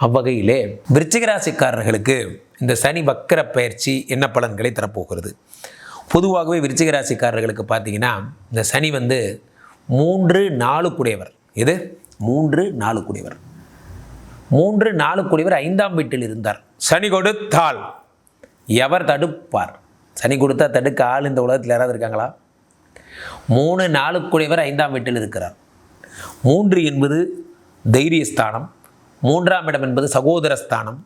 அவ்வகையிலே விருச்சிகராசிக்காரர்களுக்கு இந்த சனி வக்கர பயிற்சி என்ன பலன்களை தரப்போகிறது? பொதுவாகவே விருச்சிகராசிக்காரர்களுக்கு பார்த்தீங்கன்னா இந்த சனி வந்து மூன்று நாலு குடையவர். எது? மூன்று நாலு குடையவர். மூன்று நாலு குடிவர் ஐந்தாம் வீட்டில் இருந்தார். சனி கொடுத்தால் எவர் தடுப்பார்? சனி கொடுத்தா தடுக்க ஆள் இந்த உலகத்தில் யாராவது இருக்காங்களா? மூணு நாலு குடிவர் ஐந்தாம் வீட்டில் இருக்கிறார். மூன்று என்பது தைரியஸ்தானம். மூன்றாம் இடம் என்பது சகோதர ஸ்தானம்.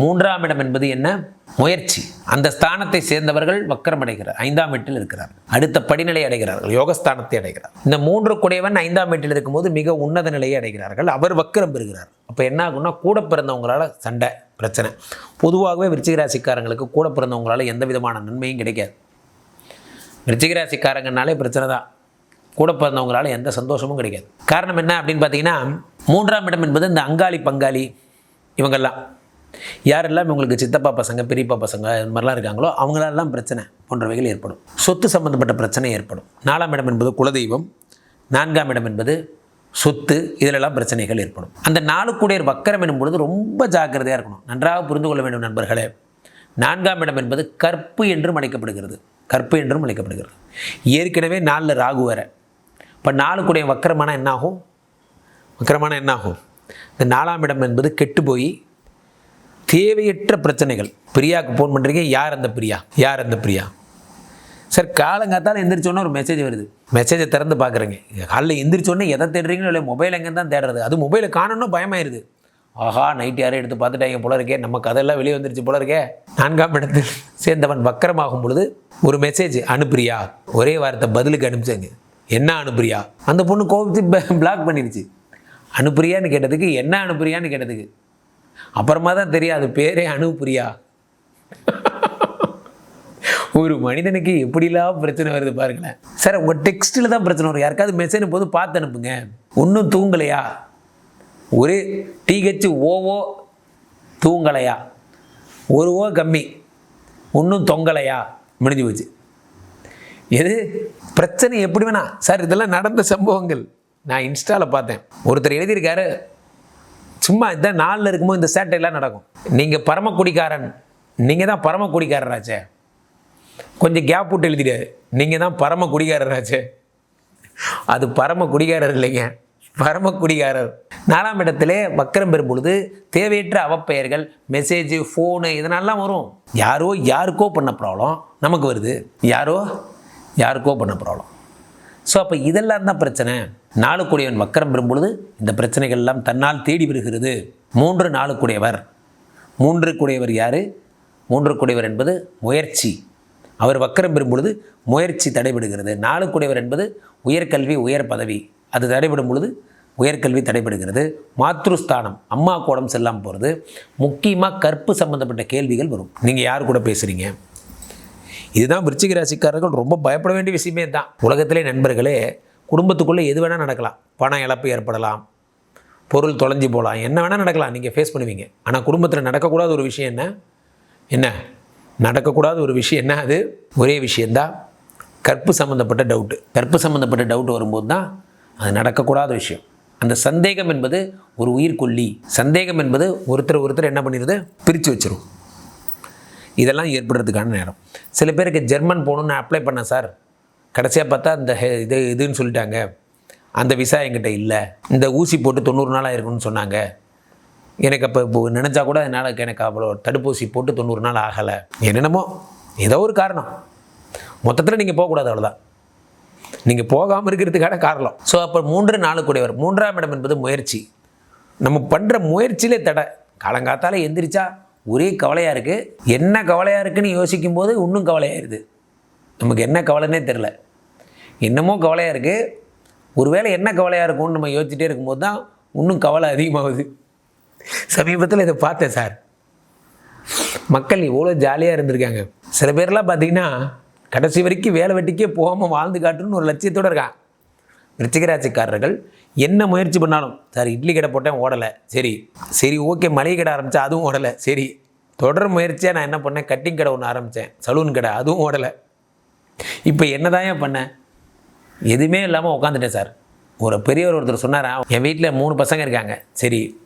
மூன்றாம் இடம் என்பது என்ன? முயற்சி. அந்த ஸ்தானத்தை சேர்ந்தவர்கள் வக்கரம் அடைகிறார் ஐந்தாம் வீட்டில் இருக்கிறார். அடுத்த படிநிலை அடைகிறார்கள். யோகஸ்தானத்தை அடைகிறார். இந்த மூன்று குடையவன் ஐந்தாம் வீட்டில் இருக்கும்போது மிக உன்னத நிலையை அடைகிறார்கள். அவர் வக்கரம் பெறுகிறார். அப்போ என்ன ஆகும்னா கூட பிறந்தவங்களால சண்டை பிரச்சனை. பொதுவாகவே விருச்சிகராசிக்காரங்களுக்கு கூட பிறந்தவங்களால எந்த விதமான நன்மையும் கிடைக்காது. விருச்சிகராசிக்காரங்கனாலே பிரச்சனை தான். கூட பிறந்தவங்களால எந்த சந்தோஷமும் கிடைக்காது. காரணம் என்ன அப்படின்னு பார்த்தீங்கன்னா மூன்றாம் இடம் என்பது இந்த அங்காளி பங்காளி இவங்கெல்லாம். யாரெல்லாம் இவங்களுக்கு சித்தப்பா பசங்க பெரியப்பா பசங்க இந்த மாதிரிலாம் இருக்காங்களோ அவங்களெல்லாம் பிரச்சனை போன்றவைகள் ஏற்படும். சொத்து சம்பந்தப்பட்ட பிரச்சனை ஏற்படும். நாலாம் இடம் என்பது குலதெய்வம். நான்காம் இடம் என்பது சொத்து. இதிலெல்லாம் பிரச்சனைகள் ஏற்படும். அந்த நாளுக்குடையர் வக்கரம் எனும் பொழுது ரொம்ப ஜாக்கிரதையாக இருக்கணும். நன்றாக புரிந்து கொள்ள வேண்டும் நண்பர்களே. நான்காம் இடம் என்பது கற்பு என்றும் அழைக்கப்படுகிறது. கற்பு என்றும் அழைக்கப்படுகிறது. ஏற்கனவே நாளில் ராகு வேறு. இப்போ நாளுக்குடைய வக்கரமான என்னாகும்? வக்கரமான என்னாகும்? இந்த நாலாம் இடம் என்பது கெட்டு போய் தேவையற்ற பிரச்சனைகள். பிரியாவுக்கு ஃபோன் பண்ணுறீங்க யார் அந்த பிரியா? யார் அந்த பிரியா? சார் காலங்காத்தால் எந்திரிச்சோன்னே ஒரு மெசேஜ் வருது. மெசேஜை திறந்து பார்க்குறேங்க காலைல எந்திரிச்சோன்னே எதை தேடுறீங்களோ இல்லை மொபைல் எங்கே தான் தேடுறது? அது மொபைலை காணணும் பயமாயிருது. ஆஹா நைட் யாரும் எடுத்து பார்த்துட்டாங்க போல இருக்கே. நம்ம கதையெல்லாம் வெளியே வந்துருச்சு போல இருக்கே. நான்காம் இடத்தில் சேர்ந்தவன் வக்கரமாகும் பொழுது ஒரு மெசேஜ் அனுப்புறியா? ஒரே வார்த்தை பதிலுக்கு அனுப்பிச்சாங்க. என்ன அனுப்புறியா அந்த பொண்ணு கோபத்து பிளாக் பண்ணிடுச்சு. அனுப்புறியான்னு கேட்டதுக்கு என்ன அனுப்புறியான்னு கேட்டதுக்கு. அப்புறமா தான் தெரியும் அது பேரே அனுப்புறியா ஒரு மனிதனுக்கு எப்படிலாம் பிரச்சனை வருது பாருங்களேன். சார் உங்கள் டெக்ஸ்ட்டில் தான் பிரச்சனை வரும். யாருக்காவது மெசேஜ் போது பார்த்து அனுப்புங்க. ஒன்றும் தூங்கலையா? ஒரு டிஹெச் ஓவோ தூங்கலையா? ஒரு ஓ கம்மி. ஒன்றும் தொங்கலையா? முடிஞ்சு போச்சு. எது? பிரச்சனை எப்படி வேணா. சார் இதெல்லாம் நடந்த சம்பவங்கள். நான் இன்ஸ்டாவில் பார்த்தேன். ஒருத்தர் எழுதியிருக்காரு சும்மா இதான் நாளில் இருக்கும்போது இந்த சேட்டையெல்லாம் நடக்கும். நீங்கள் பரமக்குடிக்காரன். நீங்கள் தான் பரமக்குடிக்காரராச்சே. கொஞ்சம் கேப் விட்டு எழுதிடாரு நீங்கள் தான் பரம குடிகாரராச்சே அது பரம குடிகாரர் இல்லைங்க. பரம குடிகாரர் நாலாம் இடத்திலே வக்கரம் பெறும் பொழுது தேவையற்ற அவப்பெயர்கள் மெசேஜ் ஃபோனு இதனாலாம் வரும். யாரோ யாருக்கோ பண்ண ப்ராப்ளம் நமக்கு வருது. யாரோ யாருக்கோ பண்ண ப்ராப்ளம் ஸோ அப்போ இதெல்லாம் தான் பிரச்சனை. நாளுக்குடையவன் வக்கரம் பெறும்பொழுது இந்த பிரச்சனைகள் எல்லாம் தன்னால் தேடி வருகிறது. மூன்று நாளுக்குடையவர் மூன்றுக்குடையவர் யார்? மூன்று குடையவர் என்பது முயற்சி. அவர் வக்கரம் பெறும்பொழுது முயற்சி தடைபடுகிறது. நாளுக்குடையவர் என்பது உயர்கல்வி உயர் பதவி. அது தடைபடும் பொழுது உயர்கல்வி தடைபடுகிறது. மாத்ருஸ்தானம் அம்மா கூடம் செல்லாமல் போகிறது முக்கியமாக கற்பு சம்மந்தப்பட்ட கேள்விகள் வரும். நீங்கள் யார் கூட பேசுகிறீங்க இதுதான் விருச்சிக ராசிக்காரர்கள் ரொம்ப பயப்பட வேண்டிய விஷயமே தான் உலகத்திலே நண்பர்களே குடும்பத்துக்குள்ளே எது வேணால் நடக்கலாம். பண இழப்பு ஏற்படலாம். பொருள் தொலைஞ்சு போகலாம். என்ன வேணால் நடக்கலாம். நீங்கள் ஃபேஸ் பண்ணுவீங்க. ஆனால் குடும்பத்தில் நடக்கக்கூடாத ஒரு விஷயம் என்ன? என்ன? நடக்கக்கூடாத ஒரு விஷயம் என்ன அது? ஒரே விஷயந்தான் கற்பு சம்மந்தப்பட்ட டவுட்டு கற்பு சம்மந்தப்பட்ட டவுட் வரும்போது தான் அது நடக்கக்கூடாத விஷயம். அந்த சந்தேகம் என்பது ஒரு உயிர்கொல்லி சந்தேகம் என்பது ஒருத்தர் ஒருத்தர் என்ன பண்ணிடுது? பிரித்து வச்சிரும். இதெல்லாம் ஏற்படுறதுக்கான நேரம். சில பேருக்கு ஜெர்மன் போகணுன்னு அப்ளை பண்ணேன் சார். கடைசியாக பார்த்தா இந்த ஹெ- இது இதுன்னு சொல்லிட்டாங்க. அந்த விசா என்கிட்ட இல்லை. இந்த ஊசி போட்டு தொண்ணூறு நாளாக இருக்குன்னு சொன்னாங்க. எனக்கு அப்போ இப்போ நினச்சா கூட என்னால் எனக்கு அவ்வளோ தடுப்பூசி போட்டு தொண்ணூறு நாள் ஆகலை. என்னென்னமோ ஏதோ ஒரு காரணம். மொத்தத்தில் நீங்கள் போகக்கூடாது அவ்வளோதான் நீங்கள் போகாமல் இருக்கிறதுக்கான காரணம். ஸோ அப்போ மூன்று நாளுக்குடையவர் மூன்றாம் இடம் என்பது முயற்சி. நம்ம பண்ணுற முயற்சியிலே தடை. காலங்காத்தாலே எந்திரிச்சா ஒரே கவலையாக இருக்குது என்ன கவலையாக இருக்குன்னு யோசிக்கும் போது இன்னும் கவலையாயிருது. நமக்கு என்ன கவலைன்னே தெரில என்னமோ கவலையாக இருக்குது ஒருவேளை என்ன கவலையாக இருக்கும்னு நம்ம யோசிச்சுட்டே இருக்கும்போது தான் இன்னும் கவலை அதிகமாகுது. சமீபத்தில் இதை பார்த்தேன் சார். மக்கள் இவ்வளோ ஜாலியாக இருந்திருக்காங்க. சில பேர்லாம் பார்த்தீங்கன்னா கடைசி வரைக்கும் வேலை வெட்டிக்கே போகாமல் வாழ்ந்து காட்டுன்னு ஒரு லட்சியத்தோடு இருக்கான் விருச்சிகராட்சிக்காரர்கள் என்ன முயற்சி பண்ணாலும் சார் இட்லி கடை போட்டேன் ஓடலை. சரி. சரி ஓகே மளிகை கடை ஆரம்பித்தேன் அதுவும் ஓடலை. சரி. தொடர் முயற்சியாக நான் என்ன பண்ணேன்? கட்டிங் கடை ஒன்று ஆரம்பித்தேன் சலூன் கடை அதுவும் ஓடலை. இப்போ என்னதான் ஏன் பண்ணேன் எதுவுமே இல்லாமல் உட்காந்துட்டேன் சார். ஒரு பெரியவர் ஒருத்தர் சொன்னாரா என் வீட்டில் மூணு பசங்க இருக்காங்க. சரி.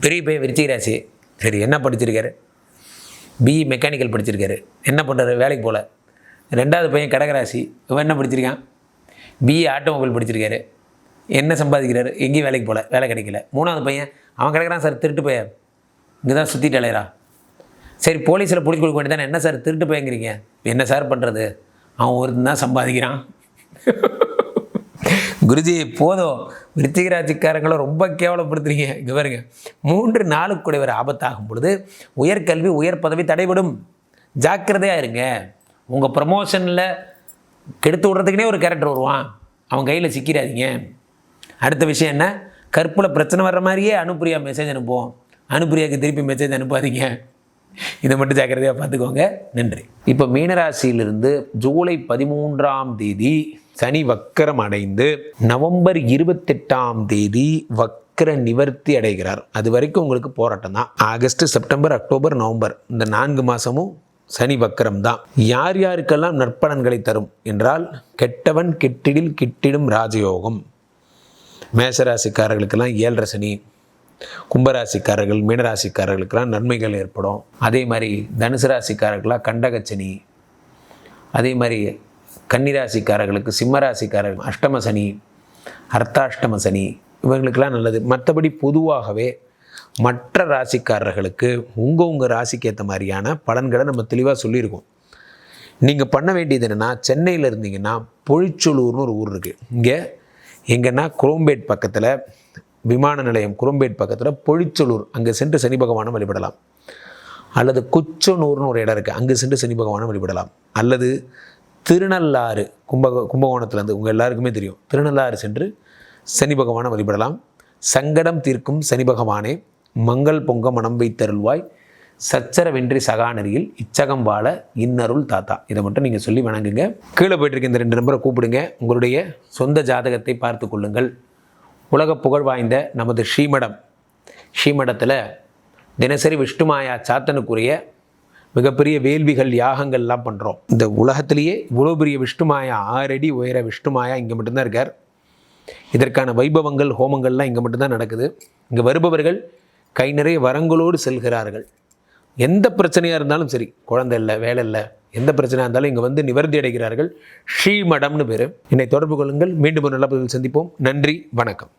பெரிய பையன் விருச்சிகராசி சரி என்ன படிச்சிருக்காரு? பிஇ மெக்கானிக்கல் படிச்சிருக்காரு. என்ன பண்ணுறாரு வேலைக்கு போகல. ரெண்டாவது பையன் கடகராசி. இவன் என்ன படிச்சிருக்கான்? பிஏ ஆட்டோமொபைல் படிச்சிருக்காரு. என்ன சம்பாதிக்கிறாரு? எங்கேயும் வேலைக்கு போகல வேலை கிடைக்கல. மூணாவது பையன் அவன் கிடைக்கிறான் சார் திருட்டு பையன். இங்கே தான் சுற்றிட்டு அலையறா சரி போலீஸில் பிடிச்சி கொடுக்க வேண்டியதானே என்ன சார் திருட்டு பையங்கிறீங்க என்ன சார் பண்ணுறது அவன் ஒருத்தன் தான் சம்பாதிக்கிறான். குருஜி போதும். விருத்திகராட்சிக்காரங்களை ரொம்ப கேவலப்படுத்துறீங்க. இங்கே பாருங்க. மூன்று நாளுக்குடைய ஒரு ஆபத்தாகும் பொழுது உயர்கல்வி உயர் பதவி தடைபடும். ஜாக்கிரதையாக இருங்க. உங்கள் ப்ரமோஷனில் கெடுத்து விட்றதுக்குனே ஒரு கேரக்டர் வருவான். அவன் கையில் சிக்கிறாதீங்க அடுத்த விஷயம் என்ன? கற்பில் பிரச்சனை வர்ற மாதிரியே அனுப்பிரியா மெசேஜ் அனுப்புவோம். அனுப்பிரியாவுக்கு திருப்பி மெசேஜ் அனுப்பாதீங்க. இதை மட்டும் ஜாக்கிரதையாக பார்த்துக்கோங்க. நன்றி. இப்போ மீனராசியிலிருந்து ஜூலை பதிமூன்றாம் தேதி சனி வக்கரம் அடைந்து நவம்பர் இருபத்தெட்டாம் தேதி வக்கர நிவர்த்தி அடைகிறார். அது வரைக்கும் உங்களுக்கு போராட்டம் தான் ஆகஸ்ட் செப்டம்பர் அக்டோபர் நவம்பர் இந்த நான்கு மாதமும் சனி வக்கரம் தான். யார் யாருக்கெல்லாம் நற்பலன்களை தரும் என்றால் கெட்டவன் கெட்டிடில் கிட்டிடும் ராஜயோகம். மேசராசிக்காரர்களுக்கெல்லாம் ஏழரை சனி கும்பராசிக்காரர்கள் மீனராசிக்காரர்களுக்கெல்லாம் நன்மைகள் ஏற்படும். அதே மாதிரி தனுசு ராசிக்காரர்களாக கண்டகச்சனி அதே மாதிரி கன்னிராசிக்காரர்களுக்கு சிம்மராசிக்காரர்கள் அஷ்டம சனி அர்த்தாஷ்டம சனி இவங்களுக்கெல்லாம் நல்லது. மற்றபடி பொதுவாகவே மற்ற ராசிக்காரர்களுக்கு உங்கள் உங்கள் ராசிக்கு ஏற்ற மாதிரியான பலன்களை நம்ம தெளிவாக சொல்லியிருக்கோம். நீங்கள் பண்ண வேண்டியது என்னென்னா சென்னையில் இருந்தீங்கன்னா பொழிச்சொலூர்னு ஒரு ஊர் இருக்குது இங்கே எங்கன்னா குரோம்பேட் பக்கத்தில் விமான நிலையம் குரோம்பேட் பக்கத்தில் பொழிச்சொலூர். அங்கே சென்று சனி பகவானை வழிபடலாம். அல்லது குச்சனூர்னு ஒரு இடம் இருக்குது அங்கே சென்று சனி பகவானை வழிபடலாம். அல்லது திருநள்ளாறு கும்ப கும்பகோணத்துலேருந்து உங்கள் எல்லாருக்குமே தெரியும். திருநள்ளாறு சென்று சனி பகவானை வழிபடலாம். சங்கடம் தீர்க்கும் சனி பகவானே மங்கள் பொங்க மனம் வைத்தருள்வாய். சச்சரவென்றி சகாநெறியில் இச்சகம் வாழ இன்னருள் தாத்தா. இதை மட்டும் நீங்கள் சொல்லி வணங்குங்க. கீழே போயிட்டு இருக்க இந்த ரெண்டு நம்பரை கூப்பிடுங்க. உங்களுடைய சொந்த ஜாதகத்தை பார்த்து கொள்ளுங்கள். உலக புகழ் வாய்ந்த நமது ஸ்ரீமடம். ஸ்ரீமடத்தில் தினசரி விஷ்ணுமாயா சாத்தனுக்குரிய மிகப்பெரிய வேள்விகள் யாகங்கள்லாம் பண்ணுறோம் இந்த உலகத்திலேயே இவ்வளோ பெரிய விஷ்ணுமாயா ஆறடி உயர விஷ்ணுமாயா இங்கே மட்டும்தான் இருக்கார். இதற்கான வைபவங்கள் ஹோமங்கள்லாம் இங்கே மட்டும்தான் நடக்குது. இங்கே வருபவர்கள் கை நிறைய வரங்களோடு செல்கிறார்கள். எந்த பிரச்சனையாக இருந்தாலும் சரி குழந்தை இல்லை வேலை இல்லை எந்த பிரச்சனையாக இருந்தாலும் இங்கே வந்து நிவர்த்தி அடைகிறார்கள். ஸ்ரீமடம்னு பேர். என்னை தொடர்பு கொள்ளுங்கள். மீண்டும் ஒரு நல்ல பதிவில் சந்திப்போம். நன்றி வணக்கம்.